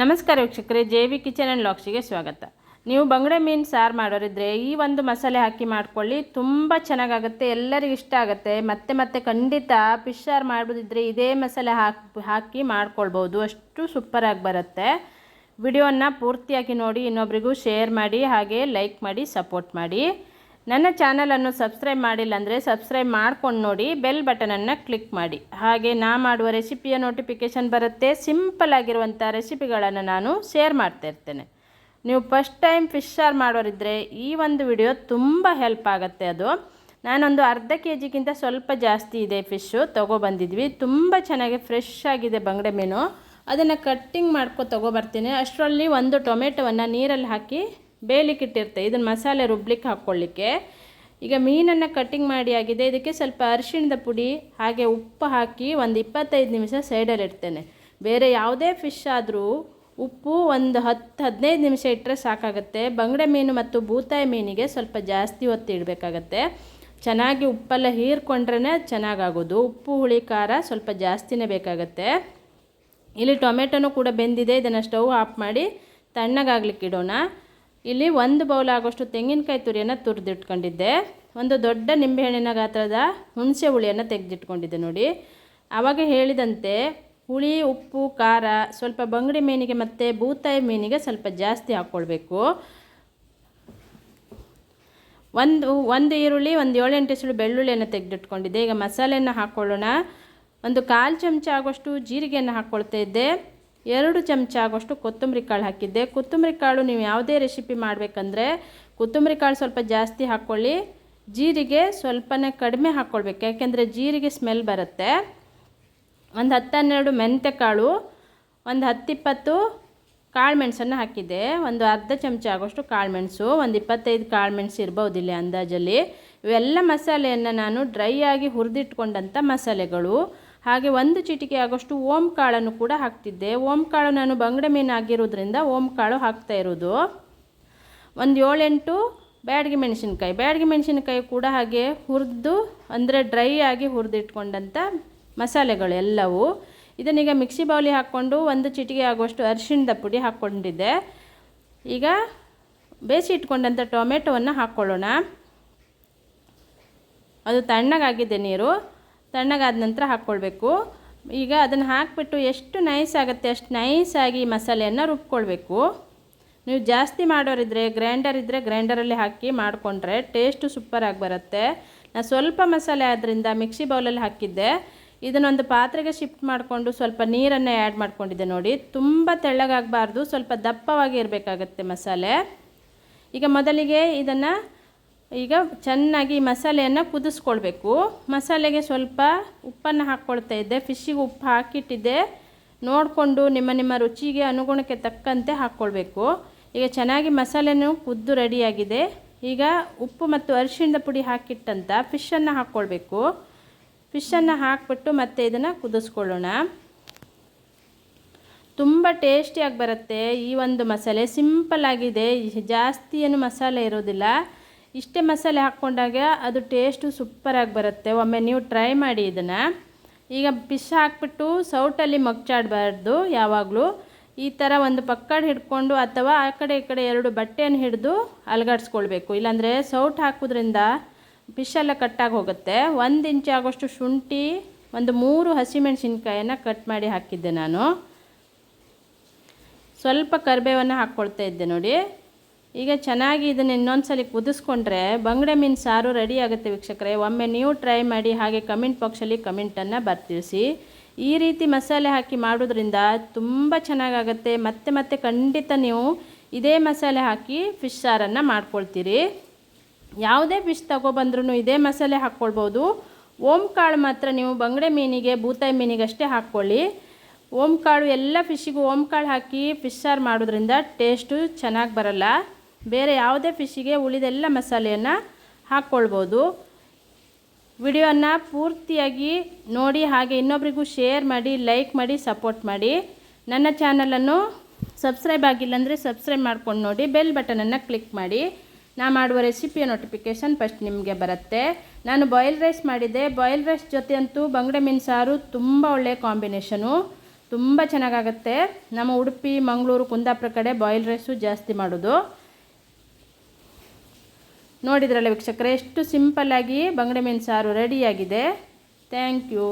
ನಮಸ್ಕಾರ ವೀಕ್ಷಕರೇ, J V kitchen and ಲಾಕ್ಸಿಗೆ ಸ್ವಾಗತ. ನೀವು ಬಂಗಡೆ ಮೀನು ಸಾರು ಮಾಡೋರಿದ್ರೆ ಈ ಒಂದು ಮಸಾಲೆ ಹಾಕಿ ಮಾಡ್ಕೊಳ್ಳಿ, ತುಂಬ ಚೆನ್ನಾಗಾಗುತ್ತೆ, ಎಲ್ಲರಿಗೂ ಇಷ್ಟ ಆಗುತ್ತೆ. ಮತ್ತೆ ಮತ್ತೆ ಖಂಡಿತ ಫಿಶ್ ಸಾರು ಮಾಡೋದಿದ್ರೆ ಇದೇ ಮಸಾಲೆ ಹಾಕಿ ಹಾಕಿ ಮಾಡ್ಕೊಳ್ಬೋದು. ಅಷ್ಟು ಸೂಪರಾಗಿ ಬರುತ್ತೆ. ವಿಡಿಯೋನ ಪೂರ್ತಿಯಾಗಿ ನೋಡಿ, ಇನ್ನೊಬ್ರಿಗೂ ಶೇರ್ ಮಾಡಿ, ಹಾಗೆ ಲೈಕ್ ಮಾಡಿ ಸಪೋರ್ಟ್ ಮಾಡಿ. ನನ್ನ ಚಾನಲನ್ನು ಸಬ್ಸ್ಕ್ರೈಬ್ ಮಾಡಿಲ್ಲ ಅಂದರೆ ಸಬ್ಸ್ಕ್ರೈಬ್ ಮಾಡ್ಕೊಂಡು ನೋಡಿ ಬೆಲ್ ಬಟನನ್ನು ಕ್ಲಿಕ್ ಮಾಡಿ. ಹಾಗೆ ನಾ ಮಾಡುವ ರೆಸಿಪಿಯ ನೋಟಿಫಿಕೇಷನ್ ಬರುತ್ತೆ. ಸಿಂಪಲ್ ಆಗಿರುವಂಥ ರೆಸಿಪಿಗಳನ್ನು ನಾನು ಶೇರ್ ಮಾಡ್ತಾ ಇರ್ತೇನೆ. ನೀವು ಫಸ್ಟ್ ಟೈಮ್ ಫಿಶ್ ಸಾರು ಮಾಡೋರಿದ್ದರೆ ಈ ಒಂದು ವಿಡಿಯೋ ತುಂಬ ಹೆಲ್ಪ್ ಆಗುತ್ತೆ ಅದು. ನಾನೊಂದು ಅರ್ಧ ಕೆ ಜಿಗಿಂತ ಸ್ವಲ್ಪ ಜಾಸ್ತಿ ಇದೆ ಫಿಶ್ಶು ತೊಗೊಬಂದಿದ್ವಿ ತುಂಬ ಚೆನ್ನಾಗಿ ಫ್ರೆಶ್ ಆಗಿದೆ ಬಂಗಡೆ ಮೀನು. ಅದನ್ನು ಕಟ್ಟಿಂಗ್ ಮಾಡ್ಕೊ ತೊಗೊಬರ್ತೀನಿ ಅಷ್ಟರಲ್ಲಿ ಒಂದು ಟೊಮೆಟೊವನ್ನು ನೀರಲ್ಲಿ ಹಾಕಿ ಬೇಯಲಿಕ್ಕೆ ಇಟ್ಟಿರ್ತೆ ಇದನ್ನು ಮಸಾಲೆ ರುಬ್ಲಿಕ್ಕೆ ಹಾಕ್ಕೊಳ್ಳಿಕ್ಕೆ ಈಗ ಮೀನನ್ನು ಕಟ್ಟಿಂಗ್ ಮಾಡಿ ಆಗಿದೆ. ಇದಕ್ಕೆ ಸ್ವಲ್ಪ ಅರಿಶಿಣದ ಪುಡಿ, ಹಾಗೆ ಉಪ್ಪು ಹಾಕಿ ಒಂದು ಇಪ್ಪತ್ತೈದು ನಿಮಿಷ ಸೈಡಲ್ಲಿ ಇಡ್ತೇನೆ. ಬೇರೆ ಯಾವುದೇ ಫಿಶ್ ಆದರೂ ಉಪ್ಪು ಒಂದು ಹತ್ತು ಹದಿನೈದು ನಿಮಿಷ ಇಟ್ಟರೆ ಸಾಕಾಗುತ್ತೆ. ಬಂಗಡೆ ಮೀನು ಮತ್ತು ಬೂತಾಯಿ ಮೀನಿಗೆ ಸ್ವಲ್ಪ ಜಾಸ್ತಿ ಹೊತ್ತು ಇಡಬೇಕಾಗತ್ತೆ. ಚೆನ್ನಾಗಿ ಉಪ್ಪೆಲ್ಲ ಹೀರ್ಕೊಂಡ್ರೇ ಚೆನ್ನಾಗಾಗೋದು. ಉಪ್ಪು, ಹುಳಿ, ಖಾರ ಸ್ವಲ್ಪ ಜಾಸ್ತಿನೇ ಬೇಕಾಗತ್ತೆ. ಇಲ್ಲಿ ಟೊಮೆಟೊನೂ ಕೂಡ ಬೆಂದಿದೆ. ಇದನ್ನು ಸ್ಟವ್ ಆಫ್ ಮಾಡಿ ತಣ್ಣಗಾಗ್ಲಿಕ್ಕೆ ಇಡೋಣ. ಇಲ್ಲಿ ಒಂದು ಬೌಲ್ ಆಗೋಷ್ಟು ತೆಂಗಿನಕಾಯಿ ತುರಿಯನ್ನು ತುರಿದಿಟ್ಕೊಂಡಿದ್ದೆ. ಒಂದು ದೊಡ್ಡ ನಿಂಬೆಹಣ್ಣಿನ ಗಾತ್ರದ ಹುಣಸೆ ಹುಳಿಯನ್ನು ತೆಗೆದಿಟ್ಕೊಂಡಿದ್ದೆ ನೋಡಿ. ಆವಾಗ ಹೇಳಿದಂತೆ ಹುಳಿ, ಉಪ್ಪು, ಖಾರ ಸ್ವಲ್ಪ ಬಂಗಡಿ ಮೀನಿಗೆ ಮತ್ತು ಬೂತಾಯಿ ಮೀನಿಗೆ ಸ್ವಲ್ಪ ಜಾಸ್ತಿ ಹಾಕ್ಕೊಳ್ಬೇಕು. ಒಂದು ಒಂದು ಈರುಳ್ಳಿ, ಒಂದು ಏಳೆಂಟು ಎಸಳು ಬೆಳ್ಳುಳ್ಳಿಯನ್ನು ತೆಗೆದಿಟ್ಕೊಂಡಿದ್ದೆ. ಈಗ ಮಸಾಲೆಯನ್ನು ಹಾಕ್ಕೊಳ್ಳೋಣ. ಒಂದು ಕಾಲು ಚಮಚ ಆಗೋಷ್ಟು ಜೀರಿಗೆಯನ್ನು ಹಾಕ್ಕೊಳ್ತಾ ಇದ್ದೆ. ಎರಡು ಚಮಚ ಆಗೋಷ್ಟು ಕೊತ್ತಂಬರಿ ಕಾಳು ಹಾಕಿದ್ದೆ. ಕೊತ್ತಂಬರಿ ಕಾಳು ನೀವು ಯಾವುದೇ ರೆಸಿಪಿ ಮಾಡಬೇಕಂದ್ರೆ ಕೊತ್ತಂಬರಿ ಕಾಳು ಸ್ವಲ್ಪ ಜಾಸ್ತಿ ಹಾಕ್ಕೊಳ್ಳಿ. ಜೀರಿಗೆ ಸ್ವಲ್ಪನೇ ಕಡಿಮೆ ಹಾಕ್ಕೊಳ್ಬೇಕು. ಯಾಕೆಂದರೆ ಜೀರಿಗೆ ಸ್ಮೆಲ್ ಬರುತ್ತೆ. ಒಂದು ಹತ್ತು ಹನ್ನೆರಡು ಮೆಂತ್ಯ ಕಾಳು ಒಂದು ಹತ್ತಿಪ್ಪತ್ತು ಕಾಳು ಮೆಣಸನ್ನು ಹಾಕಿದ್ದೆ. ಒಂದು ಅರ್ಧ ಚಮಚ ಆಗೋಷ್ಟು ಕಾಳು ಮೆಣಸು, ಒಂದು ಇಪ್ಪತ್ತೈದು ಕಾಳು ಮೆಣಸು ಇಲ್ಲಿ ಅಂದಾಜಲ್ಲಿ. ಇವೆಲ್ಲ ಮಸಾಲೆಯನ್ನು ನಾನು ಡ್ರೈ ಆಗಿ ಹುರಿದಿಟ್ಕೊಂಡಂಥ ಮಸಾಲೆಗಳು. ಹಾಗೆ ಒಂದು ಚಿಟಿಕೆ ಆಗೋಷ್ಟು ಓಂ ಕಾಳನ್ನು ಕೂಡ ಹಾಕ್ತಿದ್ದೆ. ಓಂ ಕಾಳು ನಾನು ಬಂಗಡೆ ಮೀನು ಆಗಿರೋದ್ರಿಂದ ಓಂ ಕಾಳು ಹಾಕ್ತಾ ಇರೋದು. ಒಂದು ಏಳೆಂಟು ಬ್ಯಾಡಗಿ ಮೆಣಸಿನ್ಕಾಯಿ. ಬ್ಯಾಡಗಿ ಮೆಣಸಿನ್ಕಾಯಿ ಕೂಡ ಹಾಗೆ ಹುರಿದು, ಅಂದರೆ ಡ್ರೈ ಆಗಿ ಹುರಿದಿಟ್ಕೊಂಡಂಥ ಮಸಾಲೆಗಳು ಎಲ್ಲವೂ. ಇದನ್ನೀಗ ಮಿಕ್ಸಿ ಬೌಲಿ ಹಾಕ್ಕೊಂಡು ಒಂದು ಚಿಟಿಕೆ ಆಗುವಷ್ಟು ಅರಿಶಿಣದ ಪುಡಿ ಹಾಕ್ಕೊಂಡಿದ್ದೆ. ಈಗ ಬೇಯಿಸಿ ಇಟ್ಕೊಂಡಂಥ ಟೊಮೆಟೊವನ್ನು ಹಾಕ್ಕೊಳ್ಳೋಣ. ಅದು ತಣ್ಣಗಾಗಿದೆ ನೀರು. ತಣ್ಣಗಾದ ನಂತರ ಹಾಕ್ಕೊಳ್ಬೇಕು. ಈಗ ಅದನ್ನು ಹಾಕಿಬಿಟ್ಟು ಎಷ್ಟು ನೈಸ್ ಆಗುತ್ತೆ ಅಷ್ಟು ನೈಸಾಗಿ ಮಸಾಲೆಯನ್ನು ರುಬ್ಕೊಳ್ಬೇಕು. ನೀವು ಜಾಸ್ತಿ ಮಾಡೋರಿದ್ದರೆ ಗ್ರೈಂಡರ್ ಇದ್ದರೆ ಗ್ರೈಂಡರಲ್ಲಿ ಹಾಕಿ ಮಾಡಿಕೊಂಡ್ರೆ ಟೇಸ್ಟು ಸೂಪರಾಗಿ ಬರುತ್ತೆ. ನಾನು ಸ್ವಲ್ಪ ಮಸಾಲೆ ಆದ್ದರಿಂದ ಮಿಕ್ಸಿ ಬೌಲಲ್ಲಿ ಹಾಕಿದ್ದೆ. ಇದನ್ನೊಂದು ಪಾತ್ರೆಗೆ ಶಿಫ್ಟ್ ಮಾಡಿಕೊಂಡು ಸ್ವಲ್ಪ ನೀರನ್ನು ಆ್ಯಡ್ ಮಾಡ್ಕೊಂಡಿದ್ದೆ ನೋಡಿ. ತುಂಬ ತೆಳ್ಳಗಾಗಬಾರ್ದು, ಸ್ವಲ್ಪ ದಪ್ಪವಾಗಿ ಇರಬೇಕಾಗತ್ತೆ ಮಸಾಲೆ. ಈಗ ಮೊದಲಿಗೆ ಇದನ್ನು ಈಗ ಚೆನ್ನಾಗಿ ಮಸಾಲೆಯನ್ನು ಕುದಿಸ್ಕೊಳ್ಬೇಕು. ಮಸಾಲೆಗೆ ಸ್ವಲ್ಪ ಉಪ್ಪನ್ನು ಹಾಕ್ಕೊಳ್ತಾ ಇದ್ದೆ. ಫಿಶ್ಶಿಗೆ ಉಪ್ಪು ಹಾಕಿಟ್ಟಿದ್ದೆ. ನೋಡಿಕೊಂಡು ನಿಮ್ಮ ನಿಮ್ಮ ರುಚಿಗೆ ಅನುಗುಣಕ್ಕೆ ತಕ್ಕಂತೆ ಹಾಕ್ಕೊಳ್ಬೇಕು. ಈಗ ಚೆನ್ನಾಗಿ ಮಸಾಲೆನೂ ಕುದ್ದು ರೆಡಿಯಾಗಿದೆ. ಈಗ ಉಪ್ಪು ಮತ್ತು ಅರಿಶಿಣದ ಪುಡಿ ಹಾಕಿಟ್ಟಂತ ಫಿಶನ್ನು ಹಾಕ್ಕೊಳ್ಬೇಕು. ಫಿಶನ್ನು ಹಾಕ್ಬಿಟ್ಟು ಮತ್ತೆ ಇದನ್ನು ಕುದಿಸ್ಕೊಳ್ಳೋಣ. ತುಂಬ ಟೇಸ್ಟಿಯಾಗಿ ಬರುತ್ತೆ ಈ ಒಂದು ಮಸಾಲೆ. ಸಿಂಪಲ್ ಆಗಿದೆ. ಜಾಸ್ತಿ ಏನು ಮಸಾಲೆ ಇರೋದಿಲ್ಲ. ಇಷ್ಟೇ ಮಸಾಲೆ ಹಾಕ್ಕೊಂಡಾಗ ಅದು ಟೇಸ್ಟು ಸೂಪರಾಗಿ ಬರುತ್ತೆ. ಒಮ್ಮೆ ನೀವು ಟ್ರೈ ಮಾಡಿ ಇದನ್ನು. ಈಗ ಫಿಶ್ ಹಾಕ್ಬಿಟ್ಟು ಸೌಟಲ್ಲಿ ಮಗ್ಚಾಡಬಾರ್ದು ಯಾವಾಗಲೂ. ಈ ಥರ ಒಂದು ಪಕ್ಕಡ ಹಿಡ್ಕೊಂಡು ಅಥವಾ ಆ ಕಡೆ ಈ ಕಡೆ ಎರಡು ಬಟ್ಟೆಯನ್ನು ಹಿಡಿದು ಅಲಗಾಡಿಸ್ಕೊಳ್ಬೇಕು. ಇಲ್ಲಾಂದರೆ ಸೌಟ್ ಹಾಕೋದ್ರಿಂದ ಫಿಶ್ ಎಲ್ಲ ಕಟ್ಟಾಗಿ ಹೋಗುತ್ತೆ. ಒಂದು ಇಂಚು ಆಗೋಷ್ಟು ಶುಂಠಿ, ಒಂದು ಮೂರು ಹಸಿಮೆಣಸಿನ್ಕಾಯನ್ನು ಕಟ್ ಮಾಡಿ ಹಾಕಿದ್ದೆ ನಾನು. ಸ್ವಲ್ಪ ಕರಿಬೇವನ್ನು ಹಾಕ್ಕೊಳ್ತಾ ಇದ್ದೆ ನೋಡಿ. ಈಗ ಚೆನ್ನಾಗಿ ಇದನ್ನು ಇನ್ನೊಂದು ಸಲ ಕುದಿಸ್ಕೊಂಡ್ರೆ ಬಂಗಡೆ ಮೀನು ಸಾರು ರೆಡಿ ಆಗುತ್ತೆ ವೀಕ್ಷಕರೇ. ಒಮ್ಮೆ ನೀವು ಟ್ರೈ ಮಾಡಿ ಹಾಗೆ ಕಮೆಂಟ್ ಬಾಕ್ಸಲ್ಲಿ ಕಮೆಂಟನ್ನು ಬರ್ತಿಳಿಸಿ ಈ ರೀತಿ ಮಸಾಲೆ ಹಾಕಿ ಮಾಡೋದ್ರಿಂದ ತುಂಬ ಚೆನ್ನಾಗಾಗುತ್ತೆ. ಮತ್ತೆ ಮತ್ತೆ ಖಂಡಿತ ನೀವು ಇದೇ ಮಸಾಲೆ ಹಾಕಿ ಫಿಶ್ ಸಾರನ್ನು ಮಾಡ್ಕೊಳ್ತೀರಿ. ಯಾವುದೇ ಫಿಶ್ ತಗೊಬಂದ್ರೂ ಇದೇ ಮಸಾಲೆ ಹಾಕ್ಕೊಳ್ಬೋದು. ಓಮ್ ಕಾಳು ಮಾತ್ರ ನೀವು ಬಂಗಡೆ ಮೀನಿಗೆ, ಬೂತಾಯಿ ಮೀನಿಗಷ್ಟೇ ಹಾಕ್ಕೊಳ್ಳಿ. ಕಾಳು ಎಲ್ಲ ಫಿಶ್ಶಿಗೂ ಕಾಳು ಹಾಕಿ ಫಿಶ್ ಸಾರು ಮಾಡೋದ್ರಿಂದ ಟೇಸ್ಟು ಚೆನ್ನಾಗಿ ಬರಲ್ಲ. ಬೇರೆ ಯಾವುದೇ ಫಿಶ್ಶಿಗೆ ಉಳಿದೆಲ್ಲ ಮಸಾಲೆಯನ್ನು ಹಾಕ್ಕೊಳ್ಬೋದು. ವಿಡಿಯೋನ ಪೂರ್ತಿಯಾಗಿ ನೋಡಿ, ಹಾಗೆ ಇನ್ನೊಬ್ರಿಗೂ ಶೇರ್ ಮಾಡಿ, ಲೈಕ್ ಮಾಡಿ, ಸಪೋರ್ಟ್ ಮಾಡಿ. ನನ್ನ ಚಾನಲನ್ನು ಸಬ್ಸ್ಕ್ರೈಬ್ ಆಗಿಲ್ಲ ಅಂದರೆ ಸಬ್ಸ್ಕ್ರೈಬ್ ಮಾಡ್ಕೊಂಡು ನೋಡಿ, ಬೆಲ್ ಬಟನನ್ನು ಕ್ಲಿಕ್ ಮಾಡಿ. ನಾ ಮಾಡುವ ರೆಸಿಪಿಯ ನೋಟಿಫಿಕೇಷನ್ ಫಸ್ಟ್ ನಿಮಗೆ ಬರುತ್ತೆ. ನಾನು ಬಾಯ್ಲ್ ರೈಸ್ ಮಾಡಿದ್ದೆ. ಬಾಯ್ಲ್ ರೈಸ್ ಜೊತೆ ಅಂತೂ ಬಂಗಡೆ ಮೀನು ಸಾರು ತುಂಬ ಒಳ್ಳೆಯ ಕಾಂಬಿನೇಷನು. ತುಂಬ ಚೆನ್ನಾಗಾಗತ್ತೆ. ನಮ್ಮ ಉಡುಪಿ, ಮಂಗಳೂರು, ಕುಂದಾಪುರ ಕಡೆ ಬಾಯ್ಲ್ ರೈಸು ಜಾಸ್ತಿ ಮಾಡೋದು. ನೋಡಿದ್ರಲ್ಲ ವೀಕ್ಷಕರೇ ಎಷ್ಟು ಸಿಂಪಲ್ಲಾಗಿ ಬಂಗಡೆ ಮೀನು ಸಾರು ರೆಡಿಯಾಗಿದೆ ಥ್ಯಾಂಕ್ ಯು